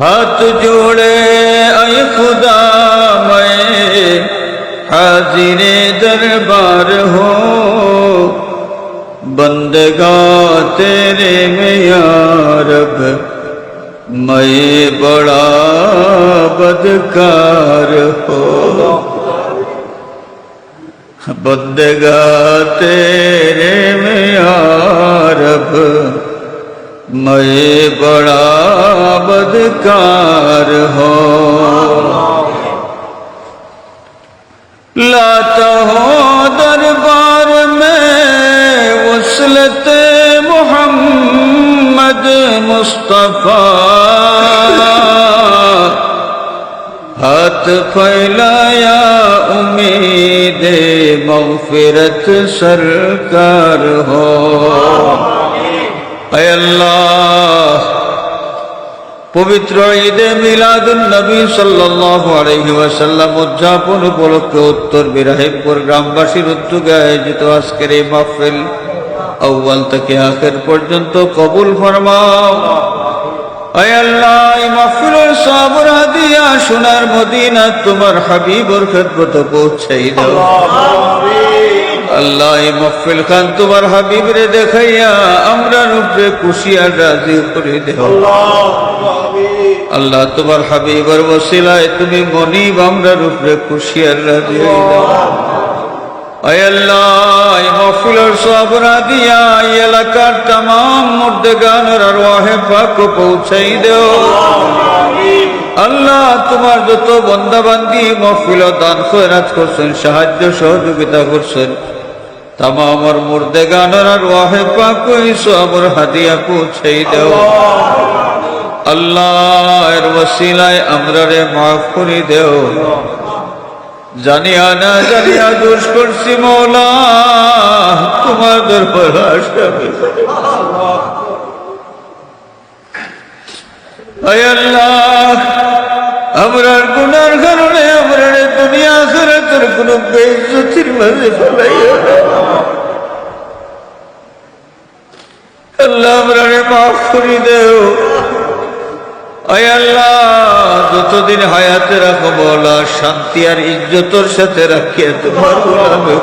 ہاتھ جوڑے، اے خدا میں حاضر دربار ہو۔ بندگا تیرے میں یا میں بڑا بدکار ہو۔ بندگا تیرے میں یا رب میں بڑا بدکار ہو لاتا ہو دربار میں وصلت محمد مصطفیٰ۔ ہاتھ پھیلایا امید مغفرت سرکار ہو পবিত্র ঈদে মিলাদুন নবী আলাইহি ওয়াসাল্লাম উদযাপন উপলক্ষে উত্তর বিরাহিমপুর গ্রামবাসীর উদ্যোগে আয়োজিত আজকের এই মাহফিল আউয়াল থেকে আখের পর্যন্ত কবুল ফরমাও। সোনার মদিনা তোমার হাবিবর খেদমত পৌঁছাই দাও। আল্লাহ খান তোমার দেখাইয়া আমরা দেও আল্লাহ হাবিবর বসিলায় তুমি মনিব, আমরা রূপে খুশিয়ার রাজি পৌঁছাই দেও। আল্লাহ তোমার যত বন্দাবান্দি মফিল দান করছেন, সাহায্য সহযোগিতা করছেন গানের আর ওয়াহে পাক সবর হাদিয়া পৌঁছাই দেও। আল্লাহ এর ওসিলায় আমরা রে মাফ করে দেও। জানিয়া না জানিয়া দোষ করছি মৌলা, তোমার দরবার আল্লাহ আমরার গুনার কারণে আমরা দুনিয়া করে তোর কোন মাঝে দেও। আল্লাহ, যতদিন হায়াতে রাখো বলা শান্তি আর ইজ্জতর সাথে রাখিয়া তোমার গোলামে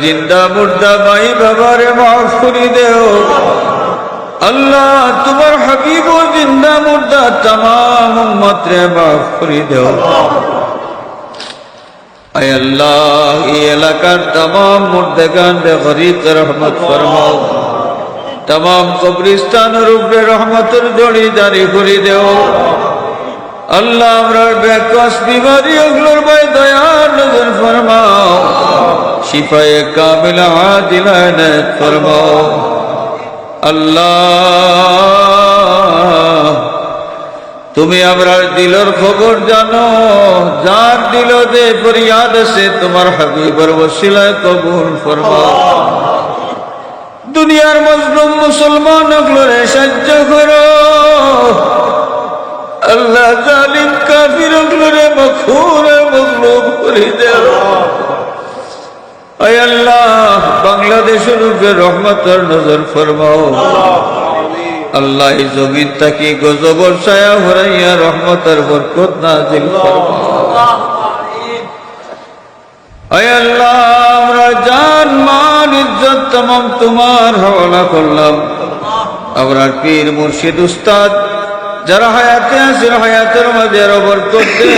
জিন্দা, মুর্দা, মাই বাবারে মাফ করে দেও। আল্লাহ, তোমার হাবিব জিন্দা, মুর্দা তাম মাত্রে মাফ করে দেও। আল্লাহ, এই এলাকার তাম মুর্দেগানরে গরিবকে রহমত ফরমাও। তাম কবরিস্তানের উপরে রহমতের দড়ি দাঁড়ি করে দেও। আল্লাহ, আমরা বেকস বিমারি ওগুলোর বয় দয়ার নজর ফরমাও। শিফায়ে কামিলা দিলায় ফরমাও। আল্লাহ তুমি আমরার দিলর খবর জানো, যার দিল দে ফরিয়াদ আছে তোমার হাবিবর ওসিলায় কবুল ফরমাও। দুনিয়ার মজলুম মুসলমান অগলরে সাহায্য করো। আল্লাহ জালিম কাফির অগলরে মখুর মজলুম করে আয় আল্লাহ, বাংলাদেশের উপরে রহমতের নজর ফরমাও। আল্লাহ এই জমিন তাকে গজবর ছায়া হরাইয়া রহমতের বরকত নাজিল আল্লাহ, আমরা জান, মান, ইজ্জত তমাম তোমার হওয়ালা করলাম। আমরা পীর, মুর্শিদ, উস্তাদ, যারা হায়াতে আছেন হায়াতের মাঝে রবর করতে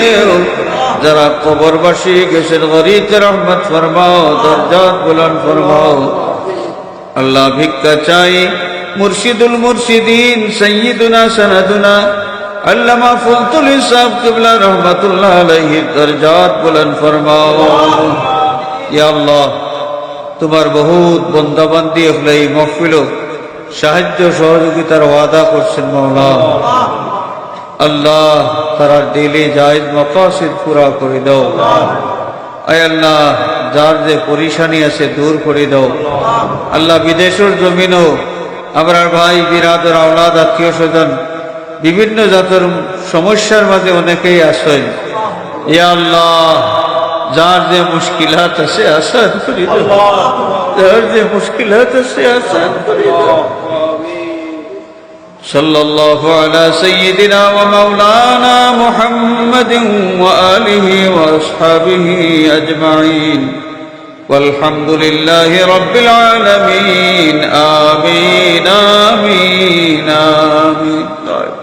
যারা কবরবাসী গেছেন গরিত রহমত ফরমাও, দরজাত বুলান ফরমাও। আল্লাহ ভিক্ষা চাই মুর্শিদুল মুর্শিদিন সৈয়দুনা সনাদুনা। আল্লামা ফুলতুল ইসাব কিবলা রহমতুল্লাহ আলাইহি দরজাত বুলন্দ ফরমাও। ইয়া আল্লাহ, তোমার বহুত বন্দাবান্দি হলে এই মহফিল সাহায্য সহযোগিতার ওয়াদা করছেন মাওলা আল্লাহ, তারা দিলে জায়জ মকাসিদ পুরা করে দাও। আয় আল্লাহ, যার যে পরিশানি আছে দূর করে দাও। আল্লাহ বিদেশের জমিনও আমার ভাই বিরাদর আওলাদ আত্মীয় স্বজন বিভিন্ন জাতের সমস্যার মাঝে অনেকেই আসেন ইয়া আল্লাহ যার যে মুশকিলাত আছে আসান করি দাও যার যে মুশকিলাত আছে আসান করি দাও صلى الله على سيدنا ومولانا محمد وآله وأصحابه أجمعين والحمد لله رب العالمين آمين آمين آمين, آمين.